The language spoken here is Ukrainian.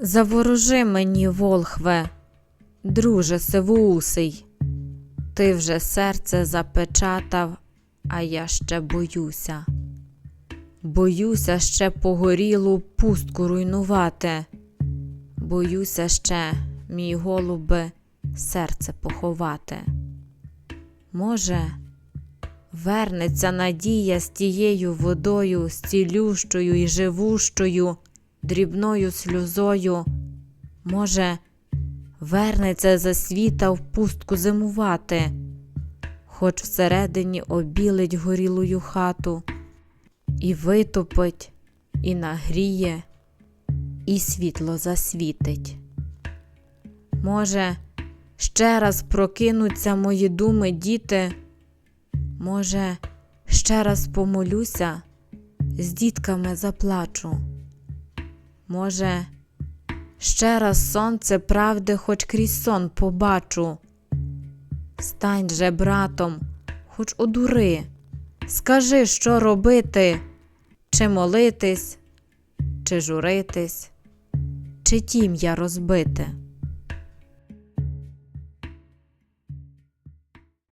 Заворожи мені, волхве, друже сивоусий, ти вже серце запечатав, а я ще боюся. Боюся ще погорілу пустку руйнувати. Боюся ще, мій голубе, серце поховати. Може, вернеться надія з тією водою, з цілющою і живущою, дрібною сльозою. Може, вернеться за світа в пустку зимувати, хоч всередині обілить горілою хату, і витопить, і нагріє, і світло засвітить. Може, ще раз прокинуться мої думи, діти. Може, ще раз помолюся, з дітками заплачу. Може, ще раз сонце правди хоч крізь сон побачу. Стань же братом, хоч одури, скажи, що робити, чи молитись, чи журитись, чи тім'я розбити.